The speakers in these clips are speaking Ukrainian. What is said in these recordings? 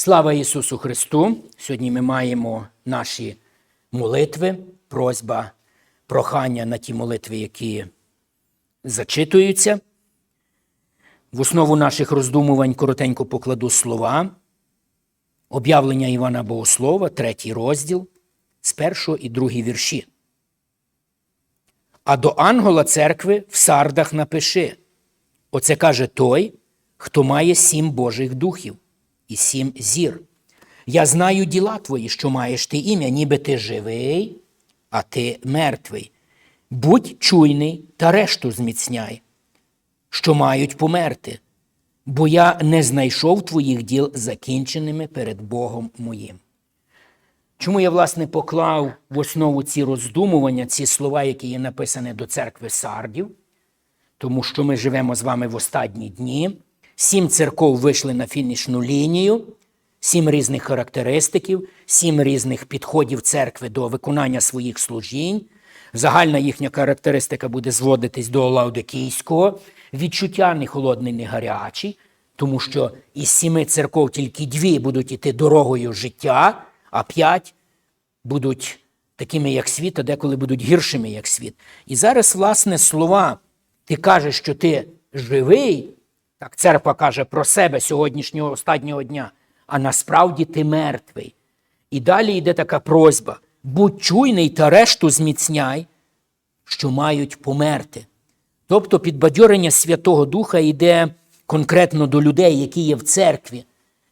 Слава Ісусу Христу! Сьогодні ми маємо наші молитви, просьба, прохання на ті молитви, які зачитуються. В основу наших роздумувань коротенько покладу слова. Об'явлення Івана Богослова, третій розділ, з першого і другий вірші. А до ангела церкви в сардах напиши. Оце каже той, хто має сім Божих духів і сім зір. Я знаю діла твої, що маєш ти ім'я, ніби ти живий, а ти мертвий. Будь чуйний та решту зміцняй, що мають померти, бо я не знайшов твоїх діл закінченими перед Богом моїм. Чому я, власне, поклав в основу ці роздумування, ці слова, які є написані до церкви Сардів, тому що ми живемо з вами в останні дні. Сім церков вийшли на фінішну лінію, сім різних характеристиків, сім різних підходів церкви до виконання своїх служінь. Загальна їхня характеристика буде зводитись до Лаудикійського відчуття не холодний, не гарячий, тому що із сіми церков тільки дві будуть іти дорогою життя, а п'ять будуть такими, як світ, а деколи будуть гіршими, як світ. І зараз, власне, слова, ти кажеш, що ти живий, так церква каже про себе сьогоднішнього останнього дня, а насправді ти мертвий. І далі йде така просьба: будь чуйний та решту зміцняй, що мають померти. Тобто підбадьорення Святого Духа йде конкретно до людей, які є в церкві,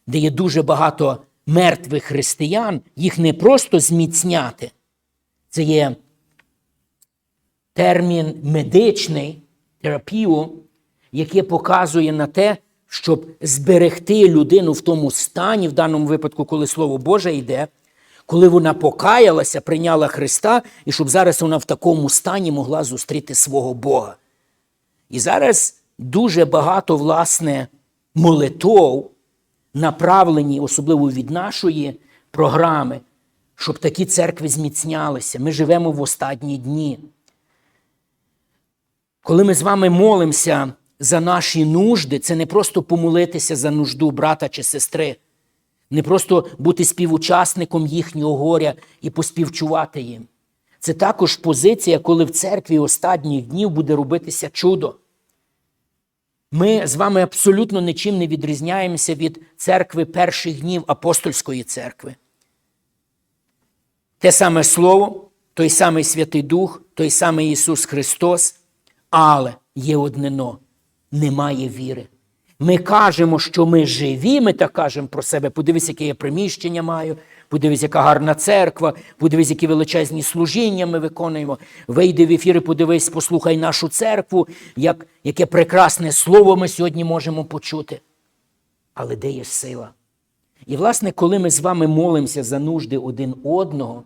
де є дуже багато мертвих християн, їх не просто зміцняти. Це є термін медичний терапію, який показує на те, щоб зберегти людину в тому стані, в даному випадку, коли Слово Боже йде, коли вона покаялася, прийняла Христа, і щоб зараз вона в такому стані могла зустріти свого Бога. І зараз дуже багато, власне, молитов направлені, особливо від нашої програми, щоб такі церкви зміцнялися. Ми живемо в останні дні. Коли ми з вами молимося за наші нужди, це не просто помолитися за нужду брата чи сестри, не просто бути співучасником їхнього горя і поспівчувати їм. Це також позиція, коли в церкві останніх днів буде робитися чудо. Ми з вами абсолютно нічим не відрізняємося від церкви перших днів апостольської церкви. Те саме Слово, той самий Святий Дух, той самий Ісус Христос, але є однино немає віри. Ми кажемо, що ми живі, ми так кажемо про себе. Подивись, яке я приміщення маю, подивись, яка гарна церква, подивись, які величезні служіння ми виконуємо. Вийди в ефір і подивись, послухай нашу церкву, як, яке прекрасне слово ми сьогодні можемо почути. Але де є сила? І, власне, коли ми з вами молимося за нужди один одного,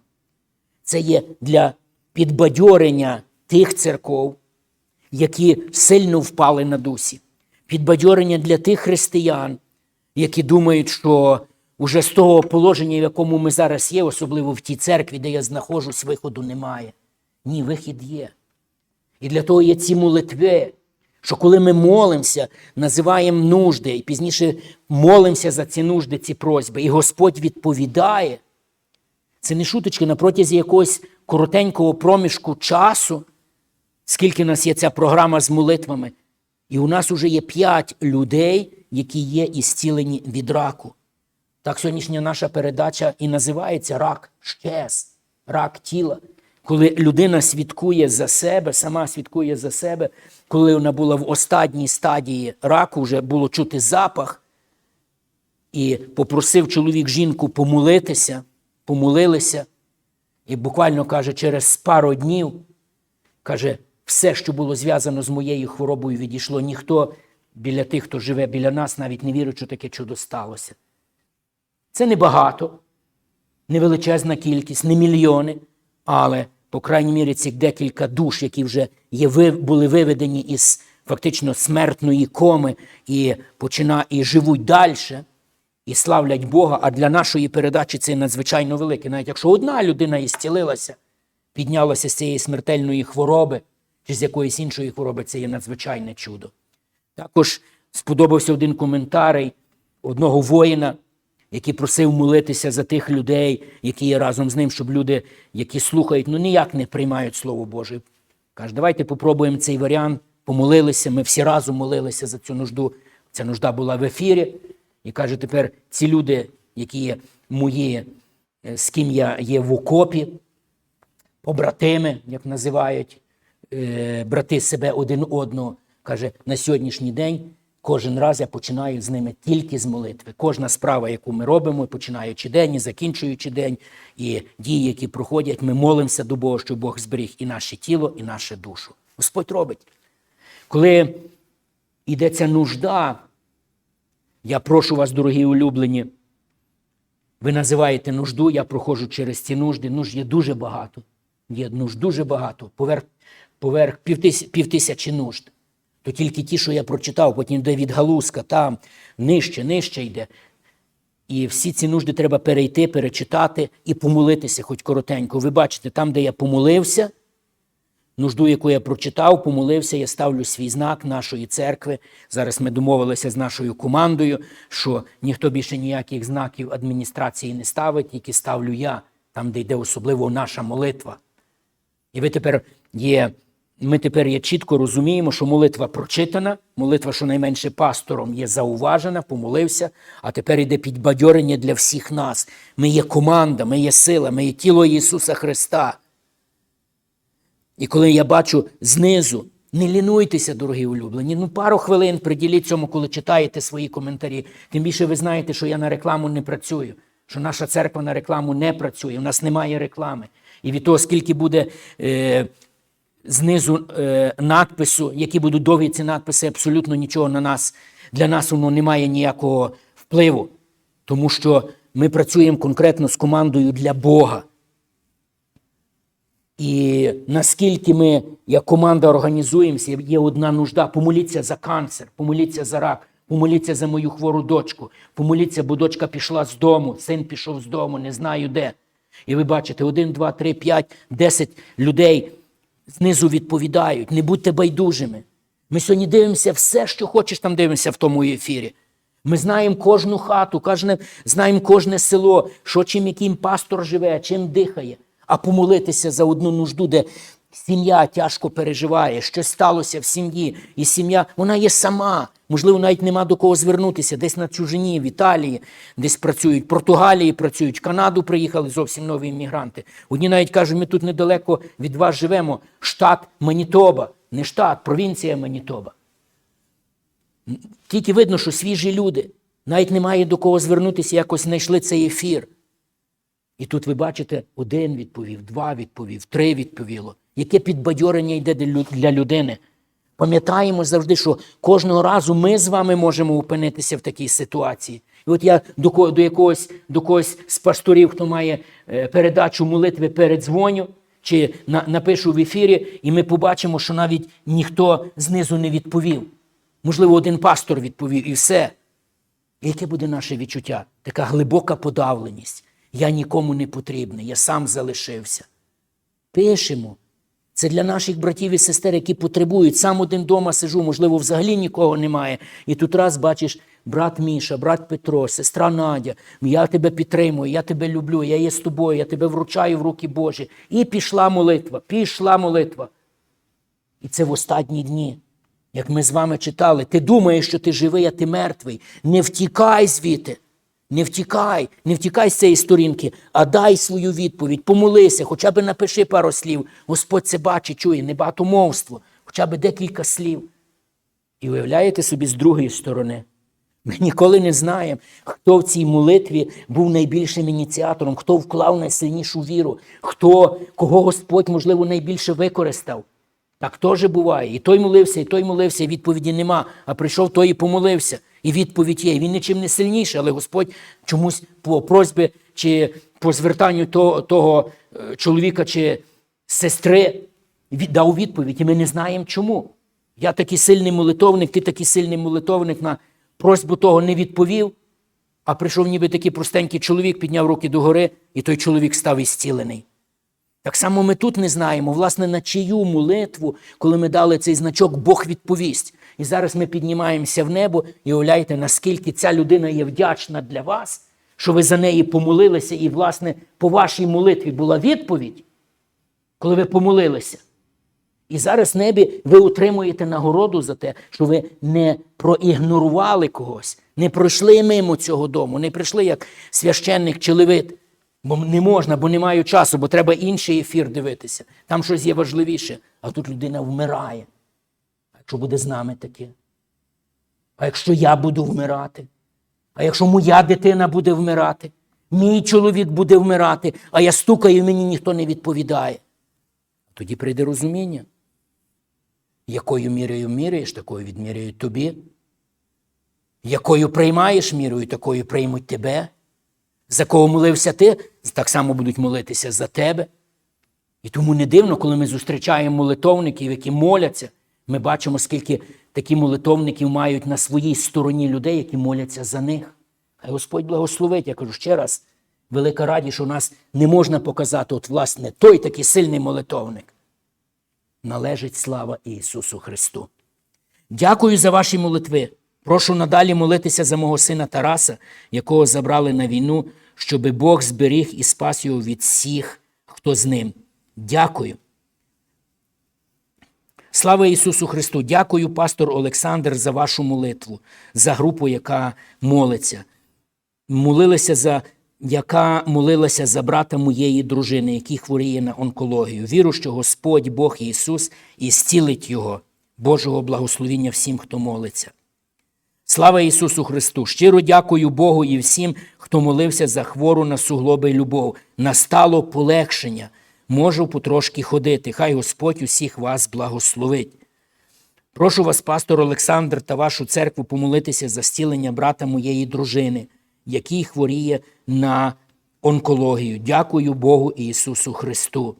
це є для підбадьорення тих церков, які сильно впали на дусі. Підбадьорення для тих християн, які думають, що уже з того положення, в якому ми зараз є, особливо в тій церкві, де я знаходжусь, виходу немає. Ні, вихід є. І для того є ці молитви, що коли ми молимося, називаємо нужди, і пізніше молимося за ці нужди, ці просьби, і Господь відповідає. Це не шуточки на протязі якогось коротенького проміжку часу скільки в нас є ця програма з молитвами. І у нас вже є п'ять людей, які є ісцілені від раку. Так сьогоднішня наша передача і називається рак щез, рак тіла. Коли людина свідкує за себе, сама свідкує за себе, коли вона була в останній стадії раку, вже було чути запах, і попросив чоловік жінку помолитися, помолилися, і буквально каже, через пару днів каже, все, що було зв'язано з моєю хворобою, відійшло. Ніхто біля тих, хто живе біля нас, навіть не вірить, що таке чудо сталося. Це не багато, не величезна кількість, не мільйони, але, по крайній мірі, цих декілька душ, які вже є, були виведені із фактично смертної коми і почина, і живуть далі, і славлять Бога. А для нашої передачі це надзвичайно велике. Навіть якщо одна людина ісцілилася, піднялася з цієї смертельної хвороби чи з якоїсь іншої хвороби, це є надзвичайне чудо. Також сподобався один коментарій одного воїна, який просив молитися за тих людей, які є разом з ним, щоб люди, які слухають, ну ніяк не приймають Слово Боже. Каже, давайте попробуємо цей варіант. Помолилися, ми всі разом молилися за цю нужду. Ця нужда була в ефірі. І каже, тепер ці люди, які є мої, е, з ким я є в окопі, побратими, як називають, е, брати себе один одного. Каже, на сьогоднішній день кожен раз я починаю з ними тільки з молитви. Кожна справа, яку ми робимо, починаючи день і закінчуючи день, і дії, які проходять, ми молимося до Бога, щоб Бог зберіг і наше тіло, і нашу душу. Господь робить. Коли йдеться нужда, я прошу вас, дорогі улюблені, ви називаєте нужду, я проходжу через ці нужди. Нужд є дуже багато. Є нужд дуже багато. Поверх, поверх півтис, півтисячі нужд. То тільки ті, що я прочитав, потім йде відгалузка, там нижче, нижче йде. І всі ці нужди треба перейти, перечитати і помолитися, хоч коротенько. Ви бачите, там, де я помолився, нужду, яку я прочитав, помолився, я ставлю свій знак нашої церкви. Зараз ми домовилися з нашою командою, що ніхто більше ніяких знаків адміністрації не ставить, тільки ставлю я, там, де йде особливо наша молитва. І ви тепер є, ми тепер є чітко розуміємо, що молитва прочитана, молитва, щонайменше пастором, є зауважена, помолився, а тепер йде підбадьорення для всіх нас. Ми є команда, ми є сила, ми є тіло Ісуса Христа. І коли я бачу знизу, не лінуйтеся, дорогі улюблені. Ну, пару хвилин приділіть цьому, коли читаєте свої коментарі. Тим більше ви знаєте, що я на рекламу не працюю, що наша церква на рекламу не працює, у нас немає реклами. І від того, скільки буде е, знизу е, надпису, які будуть довгі ці надписи, абсолютно нічого на нас, для нас воно не має ніякого впливу. Тому що ми працюємо конкретно з командою для Бога. І наскільки ми, як команда, організуємося, є одна нужда, помоліться за канцер, помоліться за рак, помоліться за мою хвору дочку, помоліться, бо дочка пішла з дому, син пішов з дому, не знаю де. І ви бачите, один, два, три, п'ять, десять людей знизу відповідають. Не будьте байдужими. Ми сьогодні дивимося все, що хочеш, там дивимося в тому ефірі. Ми знаємо кожну хату, кожне, знаємо кожне село, що чим яким пастор живе, чим дихає. А помолитися за одну нужду, де сім'я тяжко переживає, щось сталося в сім'ї, і сім'я, вона є сама. Можливо, навіть нема до кого звернутися, десь на чужині, в Італії, десь працюють, в Португалії працюють, в Канаду приїхали зовсім нові іммігранти. Одні навіть кажуть, ми тут недалеко від вас живемо. Штат Манітоба, не штат, провінція Манітоба. Тільки видно, що свіжі люди. Навіть немає до кого звернутися, якось знайшли цей ефір. І тут ви бачите, один відповів, два відповів, три відповіло. Яке підбадьорення йде для людини? Пам'ятаємо завжди, що кожного разу ми з вами можемо опинитися в такій ситуації. І от я до, до, якогось, до когось з пасторів, хто має е, передачу молитви, передзвоню, чи на, напишу в ефірі, і ми побачимо, що навіть ніхто знизу не відповів. Можливо, один пастор відповів і все. І яке буде наше відчуття? Така глибока подавленість. Я нікому не потрібний, я сам залишився. Пишемо. Це для наших братів і сестер, які потребують. Сам один дома сижу, можливо, взагалі нікого немає. І тут раз бачиш, брат Міша, брат Петро, сестра Надя, я тебе підтримую, я тебе люблю, я є з тобою, я тебе вручаю в руки Божі. І пішла молитва, пішла молитва. І це в останні дні. Як ми з вами читали, ти думаєш, що ти живий, а ти мертвий. Не втікай звідти. Не втікай, не втікай з цієї сторінки, а дай свою відповідь, помолися, хоча б напиши пару слів. Господь це бачить, чує, не багатомовство, хоча б декілька слів. І уявляєте собі з другої сторони. Ми ніколи не знаємо, хто в цій молитві був найбільшим ініціатором, хто вклав найсильнішу віру, хто, кого Господь, можливо, найбільше використав. Так теж буває. І той молився, і той молився, і відповіді нема. А прийшов той і помолився. І відповідь є. Він нічим не сильніший, але Господь чомусь по просьбі чи по звертанню того, того е, чоловіка чи сестри дав відповідь. І ми не знаємо чому. Я такий сильний молитовник, ти такий сильний молитовник на просьбу того не відповів. А прийшов ніби такий простенький чоловік, підняв руки догори, і той чоловік став ісцілений. Так само ми тут не знаємо, власне, на чию молитву, коли ми дали цей значок, Бог відповість. І зараз ми піднімаємося в небо і уявляєте, наскільки ця людина є вдячна для вас, що ви за неї помолилися, і, власне, по вашій молитві була відповідь, коли ви помолилися. І зараз в небі ви отримуєте нагороду за те, що ви не проігнорували когось, не пройшли мимо цього дому, не прийшли як священник чи левит. Бо не можна, бо не маю часу, бо треба інший ефір дивитися. Там щось є важливіше. А тут людина вмирає. А якщо буде з нами таке? А якщо я буду вмирати? А якщо моя дитина буде вмирати? Мій чоловік буде вмирати, а я стукаю, мені ніхто не відповідає. Тоді прийде розуміння. Якою мірою міряєш, такою відміряють тобі. Якою приймаєш мірою, такою приймуть тебе. За кого молився ти, так само будуть молитися за тебе. І тому не дивно, коли ми зустрічаємо молитовників, які моляться, ми бачимо, скільки такі молитовників мають на своїй стороні людей, які моляться за них. Хай Господь благословить, я кажу ще раз, велика радість, що у нас не можна показати, от, власне, той такий сильний молитовник. Належить слава Ісусу Христу. Дякую за ваші молитви. Прошу надалі молитися за мого сина Тараса, якого забрали на війну, щоби Бог зберіг і спас його від всіх, хто з ним. Дякую. Слава Ісусу Христу! Дякую, пастор Олександр, за вашу молитву, за групу, яка молиться. Молилася за, яка молилася за брата моєї дружини, який хворіє на онкологію. Віру, що Господь, Бог Ісус, і зцілить Його. Божого благословіння всім, хто молиться. Слава Ісусу Христу! Щиро дякую Богу і всім, хто молився за хвору на суглоби любов. Настало полегшення. Можу потрошки ходити. Хай Господь усіх вас благословить. Прошу вас, пастор Олександр, та вашу церкву помолитися за зцілення брата моєї дружини, який хворіє на онкологію. Дякую Богу і Ісусу Христу.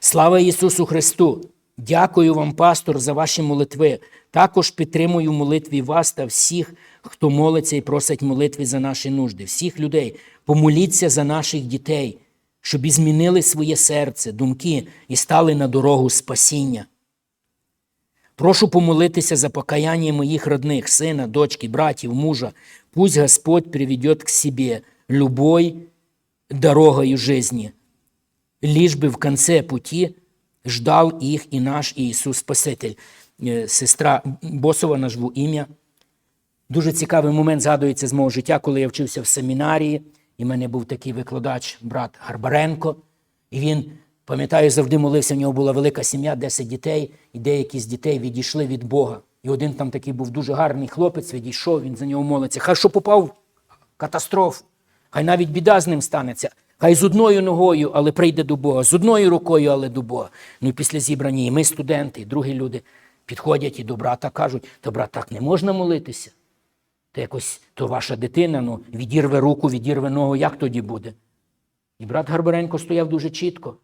Слава Ісусу Христу! Дякую вам, пастор, за ваші молитви. Також підтримую в молитві вас та всіх, хто молиться і просить молитви за наші нужди, всіх людей. Помоліться за наших дітей, щоб і змінили своє серце, думки і стали на дорогу спасіння. Прошу помолитися за покаяние моих родных, сына, дочки, братьев, мужа. Пусть Господь приведет к себе любой дорогою жизни, лишь бы в конце пути ждал их и наш Ісус Спаситель. Е, Сестра Босова назву ім'я. Дуже цікавий момент згадується з мого життя, коли я вчився в семінарії, і в мене був такий викладач, брат Гарбаренко. І він, пам'ятаю, завжди молився, в нього була велика сім'я, 10 дітей, і деякі з дітей відійшли від Бога. І один там такий був дуже гарний хлопець, відійшов, він за нього молиться. Хай що попав в катастрофу, хай навіть біда з ним станеться. Хай з одною ногою, але прийде до Бога, з одною рукою, але до Бога. Ну і після зібрання і ми, студенти, і другі люди підходять і до брата кажуть, то брат, так не можна молитися. То якось то ваша дитина ну, відірве руку, відірве ногу, як тоді буде? І брат Гарбаренко стояв дуже чітко.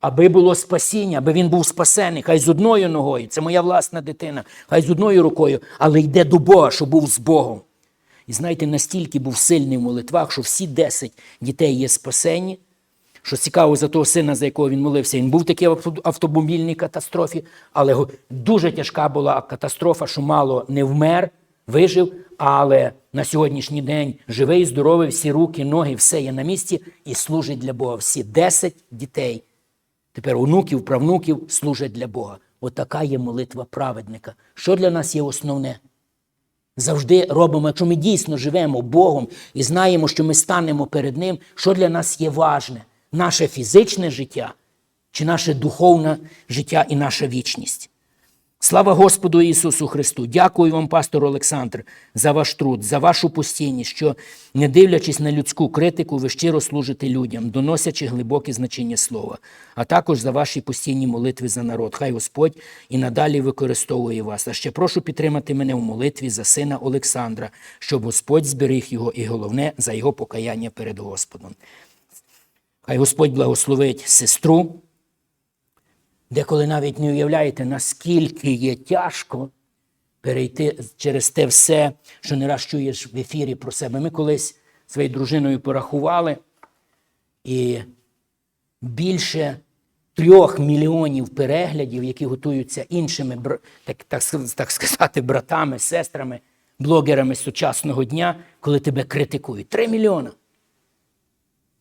Аби було спасіння, аби він був спасений, хай з одною ногою, це моя власна дитина, хай з одною рукою, але йде до Бога, щоб був з Богом. І знаєте, настільки був сильний в молитвах, що всі 10 дітей є спасені. Що цікаво за того сина, за якого він молився, він був такий в автомобільній катастрофі, але дуже тяжка була катастрофа, що мало не вмер, вижив, але на сьогоднішній день живий, здоровий, всі руки, ноги, все є на місці і служить для Бога. Всі 10 дітей. Тепер онуків, правнуків служать для Бога. Отака є молитва праведника. Що для нас є основне? Завжди робимо, якщо ми дійсно живемо Богом і знаємо, що ми станемо перед Ним, що для нас є важне? Наше фізичне життя чи наше духовне життя і наша вічність. Слава Господу Ісусу Христу! Дякую вам, пастор Олександр, за ваш труд, за вашу постійність, що, не дивлячись на людську критику, ви щиро служите людям, доносячи глибоке значення слова, а також за ваші постійні молитви за народ. Хай Господь і надалі використовує вас. А ще прошу підтримати мене в молитві за сина Олександра, щоб Господь зберіг його і головне за його покаяння перед Господом. Хай Господь благословить сестру. Деколи навіть не уявляєте, наскільки є тяжко перейти через те все, що не раз чуєш в ефірі про себе. Ми колись своєю дружиною порахували, і більше трьох мільйонів переглядів, які готуються іншими, так, так, так сказати, братами, сестрами, блогерами сучасного дня, коли тебе критикують. Три мільйона.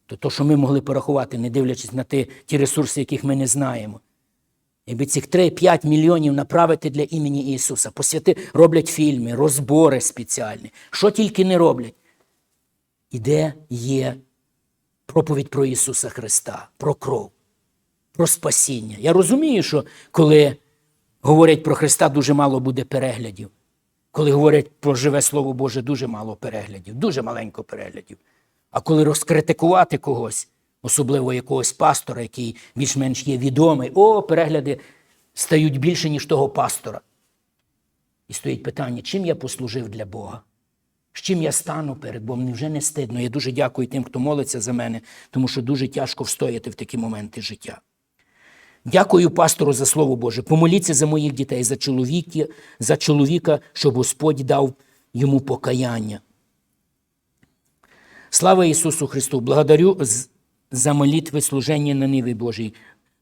То то, що ми могли порахувати, не дивлячись на ті, ті ресурси, яких ми не знаємо. Якби цих 3-5 мільйонів направити для імені Ісуса, посвяти, роблять фільми, розбори спеціальні, що тільки не роблять. І де є проповідь про Ісуса Христа, про кров, про спасіння. Я розумію, що коли говорять про Христа, дуже мало буде переглядів. Коли говорять про живе Слово Боже, дуже мало переглядів, дуже маленько переглядів. А коли розкритикувати когось, особливо якогось пастора, який більш-менш є відомий, о, перегляди стають більше, ніж того пастора. І стоїть питання, чим я послужив для Бога? З чим я стану перед Богом? Невже не стидно? Я дуже дякую тим, хто молиться за мене, тому що дуже тяжко встояти в такі моменти життя. Дякую пастору за Слово Боже. Помоліться за моїх дітей, за чоловіка, за чоловіка, щоб Господь дав йому покаяння. Слава Ісусу Христу! Благодарю за молитвы служения на Ниве Божьей.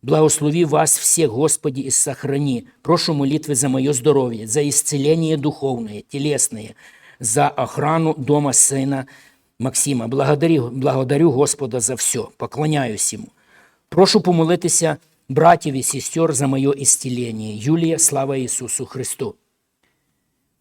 Благослови вас всех, Господи, и сохрани. Прошу молитвы за мое здоровье, за исцеление духовное, телесное, за охрану дома сына Максима. Благодарю, благодарю Господа за все, поклоняюсь Ему. Прошу помолитися братів і сестер за моє ісцілення. Юлія, слава Ісусу Христу.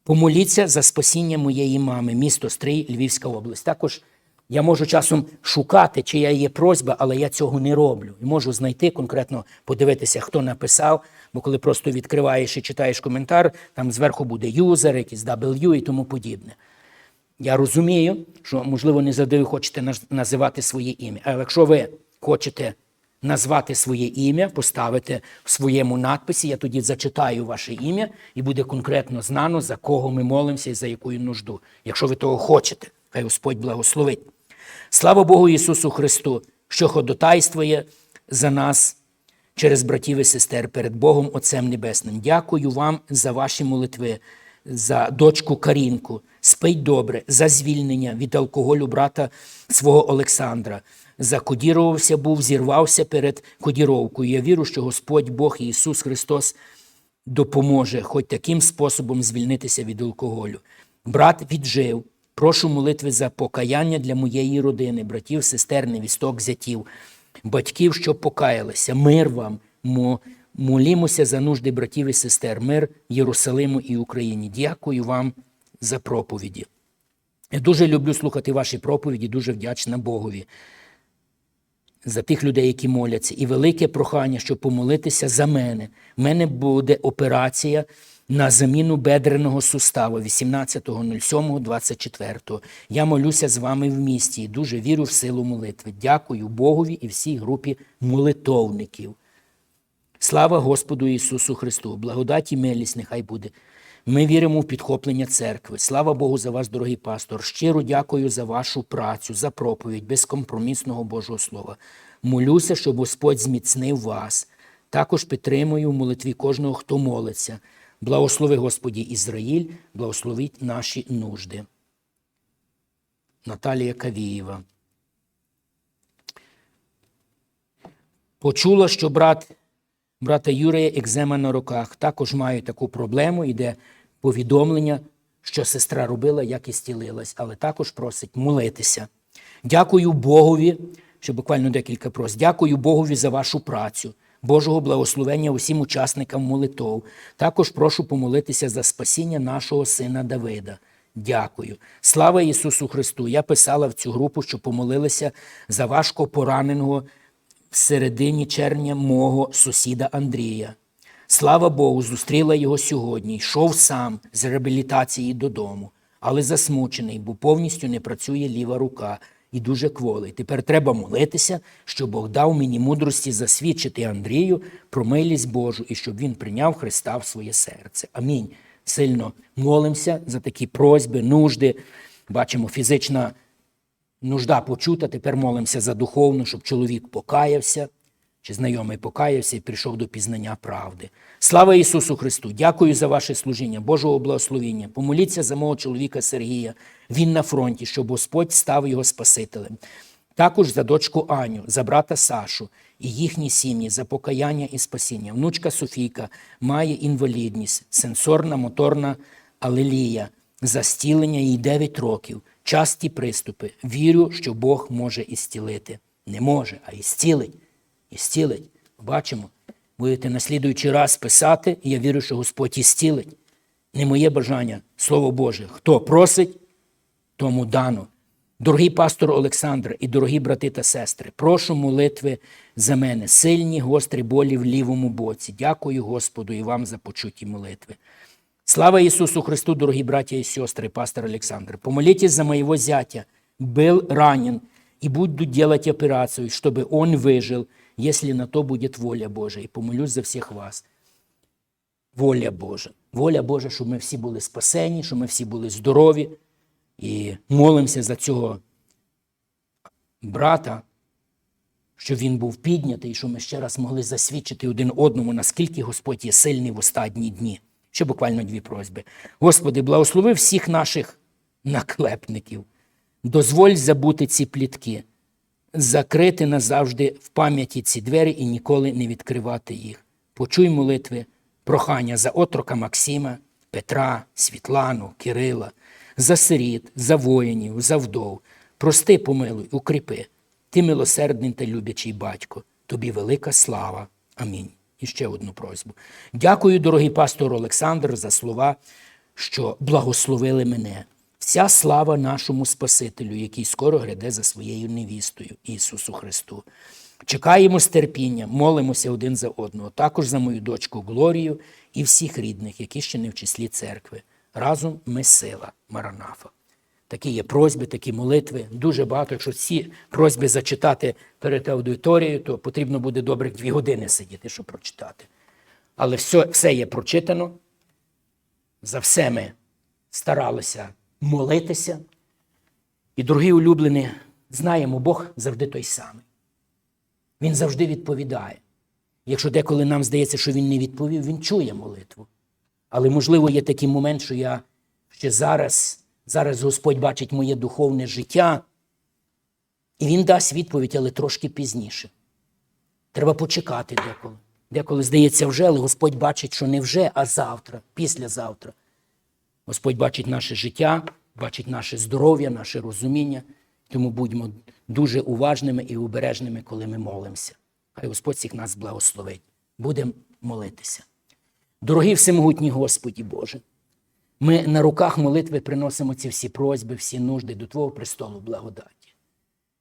Помоліться за спасіння моєї мами, місто Стрий, Львівська область. Також я можу часом шукати, чия є просьба, але я цього не роблю. І можу знайти конкретно, подивитися, хто написав, бо коли просто відкриваєш і читаєш коментар, там зверху буде юзер, якийсь W і тому подібне. Я розумію, що, можливо, не завжди ви хочете наз- називати своє ім'я. Але якщо ви хочете назвати своє ім'я, поставити в своєму надписі, я тоді зачитаю ваше ім'я і буде конкретно знано, за кого ми молимося і за яку нужду. Якщо ви того хочете, хай Господь благословить. Слава Богу Ісусу Христу, що ходотайствує за нас через братів і сестер перед Богом Отцем Небесним. Дякую вам за ваші молитви, за дочку Карінку. Спить добре, за звільнення від алкоголю брата свого Олександра. Закодірувався був, зірвався перед кодіровкою. Я вірю, що Господь Бог Ісус Христос допоможе хоч таким способом звільнитися від алкоголю. Брат віджив. Прошу молитви за покаяння для моєї родини, братів, сестер, невісток, зятів, батьків, що покаялися. Мир вам. Молімося за нужди братів і сестер, мир Єрусалиму і Україні. Дякую вам за проповіді. Я дуже люблю слухати ваші проповіді, дуже вдячна Богові за тих людей, які моляться, і велике прохання, щоб помолитися за мене. У мене буде операція на заміну бедреного суставу 18.07.24. Я молюся з вами в місті і дуже вірю в силу молитви. Дякую Богові і всій групі молитовників. Слава Господу Ісусу Христу! Благодать і милість нехай буде. Ми віримо в підхоплення церкви. Слава Богу за вас, дорогий пастор. Щиро дякую за вашу працю, за проповідь безкомпромісного Божого Слова. Молюся, щоб Господь зміцнив вас. Також підтримую в молитві кожного, хто молиться. Благослови Господі Ізраїль, благословіть наші нужди. Наталія Кавієва. Почула, що брат брата Юрія екзема на руках. Також маю таку проблему, йде повідомлення, що сестра робила, як і стілилась, але також просить молитися. Дякую Богові, ще буквально декілька прос. Дякую Богові за вашу працю. Божого благословення усім учасникам молитов. Також прошу помолитися за спасіння нашого сина Давида. Дякую. Слава Ісусу Христу! Я писала в цю групу, що помолилися за важко пораненого в середині червня мого сусіда Андрія. Слава Богу, зустріла його сьогодні, йшов сам з реабілітації додому, але засмучений, бо повністю не працює ліва рука і дуже кволий. Тепер треба молитися, щоб Бог дав мені мудрості засвідчити Андрію про милість Божу і щоб він прийняв Христа в своє серце. Амінь. Сильно молимося за такі просьби, нужди. Бачимо, фізична нужда почута, тепер молимося за духовну, щоб чоловік покаявся, чи знайомий покаявся і прийшов до пізнання правди. Слава Ісусу Христу! Дякую за ваше служіння, Божого благословіння. Помоліться за мого чоловіка Сергія. Він на фронті, щоб Господь став його Спасителем. Також за дочку Аню, за брата Сашу і їхні сім'ї, за покаяння і спасіння. Внучка Софійка має інвалідність, сенсорна, моторна алелія. за стілення їй 9 років, часті приступи. Вірю, що Бог може ісцілити. Не може, а ісцілить. Ісцілить. Бачимо. Будете на слідуючий раз писати, і я вірю, що Господь ісцілить. Не моє бажання, Слово Боже. Хто просить, тому дано. Дорогий пастор Олександр і дорогі брати та сестри, прошу молитви за мене, сильні гострі болі в лівому боці. Дякую Господу і вам за почуті молитви. Слава Ісусу Христу, дорогі браті і сестри, пастор Александр. Помолитесь за моего зятя, был ранен, и буду делать операцию, чтобы он выжил, если на то будет воля Божия. І помолюсь за всіх вас. Воля Божа. Воля Божа, щоб ми всі були спасені, щоб ми всі були здорові. І молимося за цього брата, щоб він був піднятий, щоб ми ще раз могли засвідчити один одному, наскільки Господь є сильний в останні дні. Ще буквально дві просьби. Господи, благослови всіх наших наклепників. Дозволь забути ці плітки, закрити назавжди в пам'яті ці двері і ніколи не відкривати їх. Почуй молитви, прохання за отрока Максима, Петра, Світлану, Кирила, за сиріт, за воїнів, за вдов. Прости, помилуй, укріпи. Ти милосердний та люблячий батько. Тобі велика слава. Амінь. І ще одну просьбу. Дякую, дорогий пастор Олександр, за слова, що благословили мене. Вся слава нашому Спасителю, який скоро гряде за своєю невістою, Ісусу Христу. Чекаємо з терпінням, молимося один за одного, також за мою дочку Глорію і всіх рідних, які ще не в числі церкви. Разом ми сила, Маранафа. Такі є просьби, такі молитви. Дуже багато. Якщо ці просьби зачитати перед аудиторією, то потрібно буде добрих дві години сидіти, щоб прочитати. Але все, все є прочитано. За все ми старалися молитися. І, дорогі улюблені, знаємо, Бог завжди той самий. Він завжди відповідає. Якщо деколи нам здається, що він не відповів, він чує молитву. Але, можливо, є такий момент, що я ще зараз, зараз Господь бачить моє духовне життя, і Він дасть відповідь, але трошки пізніше. Треба почекати деколи. Деколи здається вже, але Господь бачить, що не вже, а завтра, післязавтра. Господь бачить наше життя, бачить наше здоров'я, наше розуміння. Тому будьмо дуже уважними і обережними, коли ми молимося. Хай Господь всіх нас благословить. Будемо молитися. Дорогий всемогутній Господі Боже, ми на руках молитви приносимо ці всі просьби, всі нужди до Твого престолу благодаті.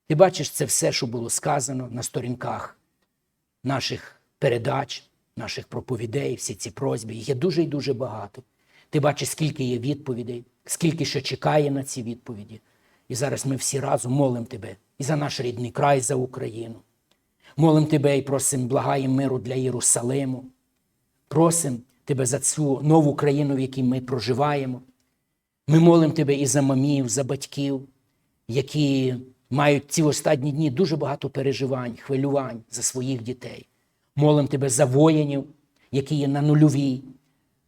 Ти бачиш це все, що було сказано на сторінках наших передач, наших проповідей, всі ці просьби. Їх є дуже і дуже багато. Ти бачиш, скільки є відповідей, скільки ще чекає на ці відповіді. І зараз ми всі разом молимо Тебе і за наш рідний край, за Україну. Молимо Тебе і просимо благаємо миру для Єрусалиму. Просимо Тебе за цю нову країну, в якій ми проживаємо. Ми молимо Тебе і за мамів, за батьків, які мають ці останні дні дуже багато переживань, хвилювань за своїх дітей. Молимо Тебе за воїнів, які є на нульовій.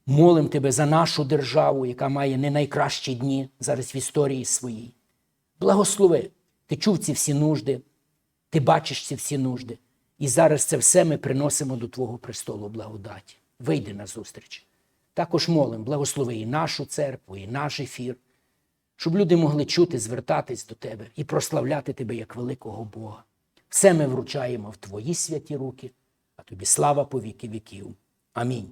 Молимо Тебе за нашу державу, яка має не найкращі дні зараз в історії своїй. Благослови, ти чув ці всі нужди, ти бачиш ці всі нужди. І зараз це все ми приносимо до Твого престолу благодаті. Вийди на зустріч. Також молимо, благослови і нашу церкву, і наш ефір, щоб люди могли чути, звертатись до Тебе і прославляти Тебе як великого Бога. Все ми вручаємо в Твої святі руки, а тобі слава по віки віків. Амінь.